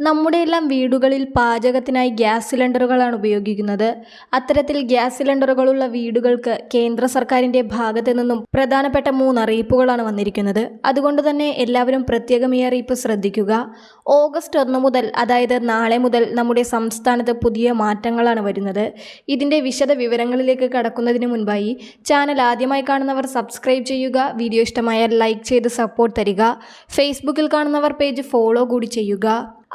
നമ്മുടെ എല്ലാം വീടുകളിൽ പാചകത്തിനായി ഗ്യാസ് സിലിണ്ടറുകളാണ് ഉപയോഗിക്കുന്നത്. അത്തരത്തിൽ ഗ്യാസ് സിലിണ്ടറുകളുള്ള വീടുകൾക്ക് കേന്ദ്ര സർക്കാരിന്റെ ഭാഗത്തു നിന്നും പ്രധാനപ്പെട്ട മൂന്ന് അറിയിപ്പുകളാണ് വന്നിരിക്കുന്നത്. അതുകൊണ്ട് തന്നെ എല്ലാവരും പ്രത്യേകം ഈ അറിയിപ്പ് ശ്രദ്ധിക്കുക. ഓഗസ്റ്റ് ഒന്ന് മുതൽ അതായത് നാളെ മുതൽ നമ്മുടെ സംസ്ഥാനത്ത് പുതിയ മാറ്റങ്ങളാണ് വരുന്നത്. ഇതിന്റെ വിശദ വിവരങ്ങളിലേക്ക് കടക്കുന്നതിന് മുൻപായി ചാനൽ ആദ്യമായി കാണുന്നവർ സബ്സ്ക്രൈബ് ചെയ്യുക വീഡിയോ ഇഷ്ടമായാൽ ലൈക്ക് ചെയ്ത് സപ്പോർട്ട് തരിക ഫേസ്ബുക്കിൽ കാണുന്നവർ പേജ് ഫോളോ കൂടി ചെയ്യുക.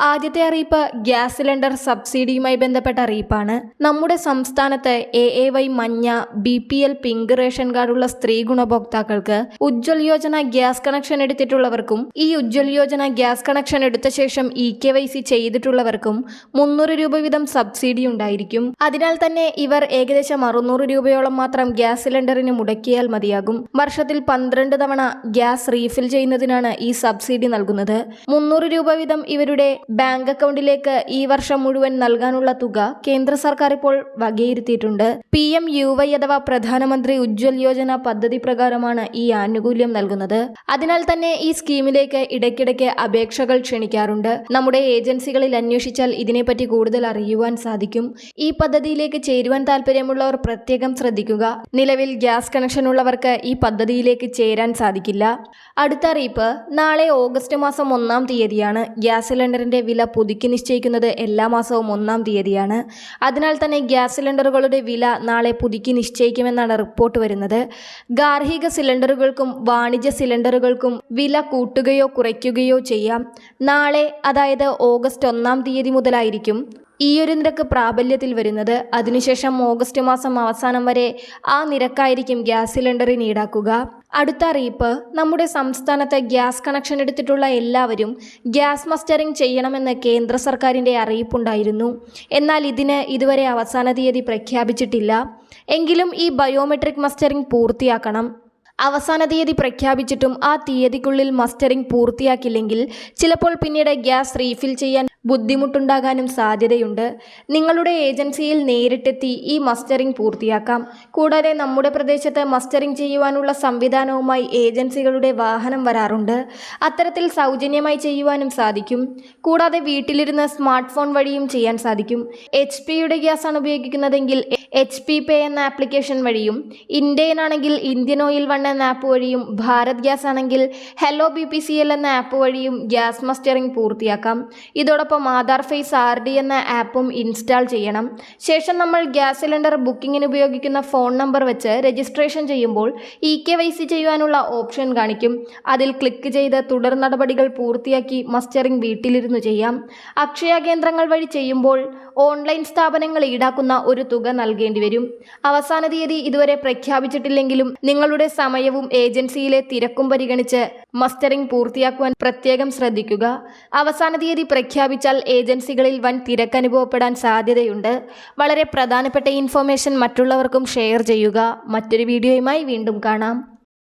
ആദ്യത്തെ അറിയിപ്പ് ഗ്യാസ് സിലിണ്ടർ സബ്സിഡിയുമായി ബന്ധപ്പെട്ട അറിയിപ്പാണ്. നമ്മുടെ സംസ്ഥാനത്ത് എ എ വൈ മഞ്ഞ B P L pink ration കാർഡുള്ള സ്ത്രീ ഗുണഭോക്താക്കൾക്ക് ഉജ്ജ്വൽ യോജന ഗ്യാസ് കണക്ഷൻ എടുത്തിട്ടുള്ളവർക്കും ഈ ഉജ്ജ്വൽ യോജന ഗ്യാസ് കണക്ഷൻ എടുത്ത ശേഷം ഇ കെ വൈ സി ചെയ്തിട്ടുള്ളവർക്കും മുന്നൂറ് രൂപ വീതം സബ്സിഡി ഉണ്ടായിരിക്കും. അതിനാൽ തന്നെ ഇവർ ഏകദേശം അറുന്നൂറ് രൂപയോളം മാത്രം ഗ്യാസ് സിലിണ്ടറിന് മുടക്കിയാൽ മതിയാകും. വർഷത്തിൽ പന്ത്രണ്ട് തവണ ഗ്യാസ് റീഫിൽ ചെയ്യുന്നതിനാണ് ഈ സബ്സിഡി നൽകുന്നത്. മുന്നൂറ് രൂപ വീതം ഇവരുടെ ബാങ്ക് അക്കൗണ്ടിലേക്ക് ഈ വർഷം മുഴുവൻ നൽകാനുള്ള തുക കേന്ദ്ര സർക്കാർ ഇപ്പോൾ വകയിരുത്തിയിട്ടുണ്ട്. പി എം യു വൈ അഥവാ പ്രധാനമന്ത്രി ഉജ്ജ്വൽ യോജന പദ്ധതി പ്രകാരമാണ് ഈ ആനുകൂല്യം നൽകുന്നത്. അതിനാൽ തന്നെ ഈ സ്കീമിലേക്ക് ഇടയ്ക്കിടയ്ക്ക് അപേക്ഷകൾ ക്ഷണിക്കാറുണ്ട്. നമ്മുടെ ഏജൻസികളിൽ അന്വേഷിച്ചാൽ ഇതിനെപ്പറ്റി കൂടുതൽ അറിയുവാൻ സാധിക്കും. ഈ പദ്ധതിയിലേക്ക് ചേരുവാൻ താല്പര്യമുള്ളവർ പ്രത്യേകം ശ്രദ്ധിക്കുക. നിലവിൽ ഗ്യാസ് കണക്ഷൻ ഉള്ളവർക്ക് ഈ പദ്ധതിയിലേക്ക് ചേരാൻ സാധിക്കില്ല. അടുത്ത അറിയിപ്പ് നാളെ ഓഗസ്റ്റ് മാസം ഒന്നാം തീയതിയാണ് ഗ്യാസ് സിലിണ്ടറിന്റെ വില പുതുക്കി നിശ്ചയിക്കുന്നത് എല്ലാ മാസവും ഒന്നാം തീയതിയാണ്. അതിനാൽ തന്നെ ഗ്യാസ് സിലിണ്ടറുകളുടെ വില നാളെ പുതുക്കി നിശ്ചയിക്കുമെന്നാണ് റിപ്പോർട്ട് വരുന്നത്. ഗാർഹിക സിലിണ്ടറുകൾക്കും വാണിജ്യ സിലിണ്ടറുകൾക്കും വില കൂട്ടുകയോ കുറയ്ക്കുകയോ ചെയ്യാം. നാളെ അതായത് ഓഗസ്റ്റ് ഒന്നാം തീയതി മുതലായിരിക്കും. ഈയൊരു നിരക്ക് പ്രാബല്യത്തിൽ വരുന്നത് അതിനുശേഷം ഓഗസ്റ്റ് മാസം അവസാനം വരെ ആ നിരക്കായിരിക്കും ഗ്യാസ് സിലിണ്ടറിന് ഈടാക്കുക. അടുത്ത അറിയിപ്പ് നമ്മുടെ സംസ്ഥാനത്തെ ഗ്യാസ് കണക്ഷൻ എടുത്തിട്ടുള്ള എല്ലാവരും ഗ്യാസ് മസ്റ്ററിംഗ് ചെയ്യണമെന്ന് കേന്ദ്ര സർക്കാരിന്റെ അറിയിപ്പുണ്ടായിരുന്നു. എന്നാൽ ഇതിന് ഇതുവരെ അവസാന തീയതി പ്രഖ്യാപിച്ചിട്ടില്ല. എങ്കിലും ഈ ബയോമെട്രിക് മസ്റ്ററിംഗ് പൂർത്തിയാക്കണം. അവസാന തീയതി പ്രഖ്യാപിച്ചിട്ടും ആ തീയതിക്കുള്ളിൽ മസ്റ്ററിംഗ് പൂർത്തിയാക്കില്ലെങ്കിൽ ചിലപ്പോൾ പിന്നീട് ഗ്യാസ് റീഫിൽ ചെയ്യാൻ ബുദ്ധിമുട്ടുണ്ടാകാനും സാധ്യതയുണ്ട്. നിങ്ങളുടെ ഏജൻസിയിൽ നേരിട്ടെത്തി ഈ മസ്റ്ററിംഗ് പൂർത്തിയാക്കാം. കൂടാതെ നമ്മുടെ പ്രദേശത്ത് മസ്റ്ററിംഗ് ചെയ്യുവാനുള്ള സംവിധാനവുമായി ഏജൻസികളുടെ വാഹനം വരാറുണ്ട്. അത്തരത്തിൽ സൗജന്യമായി ചെയ്യുവാനും സാധിക്കും. കൂടാതെ വീട്ടിലിരുന്ന് സ്മാർട്ട് ഫോൺ വഴിയും ചെയ്യാൻ സാധിക്കും. എച്ച് പിയുടെ ഗ്യാസാണ് ഉപയോഗിക്കുന്നതെങ്കിൽ എച്ച് പി പേ എന്ന ആപ്ലിക്കേഷൻ വഴിയും ഇന്ത്യൻ ആണെങ്കിൽ ഇന്ത്യൻ ഓയിൽ വൺ എന്ന ആപ്പ് വഴിയും ഭാരത് ഗ്യാസ് ആണെങ്കിൽ hello B P C L എന്ന ആപ്പ് വഴിയും ഗ്യാസ് മസ്റ്ററിംഗ് പൂർത്തിയാക്കാം. ഇതോടൊപ്പം ആധാർ ഫേസ് ആർ ഡി എന്ന ആപ്പും ഇൻസ്റ്റാൾ ചെയ്യണം. ശേഷം നമ്മൾ ഗ്യാസ് സിലിണ്ടർ ബുക്കിങ്ങിന് ഉപയോഗിക്കുന്ന ഫോൺ നമ്പർ വെച്ച് രജിസ്ട്രേഷൻ ചെയ്യുമ്പോൾ ഇ കെ വൈ സി ചെയ്യുവാനുള്ള ഓപ്ഷൻ കാണിക്കും. അതിൽ ക്ലിക്ക് ചെയ്ത് തുടർ നടപടികൾ പൂർത്തിയാക്കി മസ്റ്ററിംഗ് വീട്ടിലിരുന്ന് ചെയ്യാം. അക്ഷയ കേന്ദ്രങ്ങൾ വഴി ചെയ്യുമ്പോൾ ഓൺലൈൻ സ്ഥാപനങ്ങൾ ഈടാക്കുന്ന ഒരു തുക നൽകേണ്ടി വരും. അവസാന തീയതി ഇതുവരെ പ്രഖ്യാപിച്ചിട്ടില്ലെങ്കിലും നിങ്ങളുടെ സമയവും ഏജൻസിയിലെ തിരക്കും പരിഗണിച്ച് മസ്റ്ററിംഗ് പൂർത്തിയാക്കുവാൻ പ്രത്യേകം ശ്രദ്ധിക്കുക. അവസാന തീയതി പ്രഖ്യാപിച്ചാൽ ഏജൻസികളിൽ വൻ തിരക്ക് അനുഭവപ്പെടാൻ സാധ്യതയുണ്ട്. വളരെ പ്രധാനപ്പെട്ട ഇൻഫോർമേഷൻ മറ്റുള്ളവർക്കും ഷെയർ ചെയ്യുക. മറ്റൊരു വീഡിയോയുമായി വീണ്ടും കാണാം.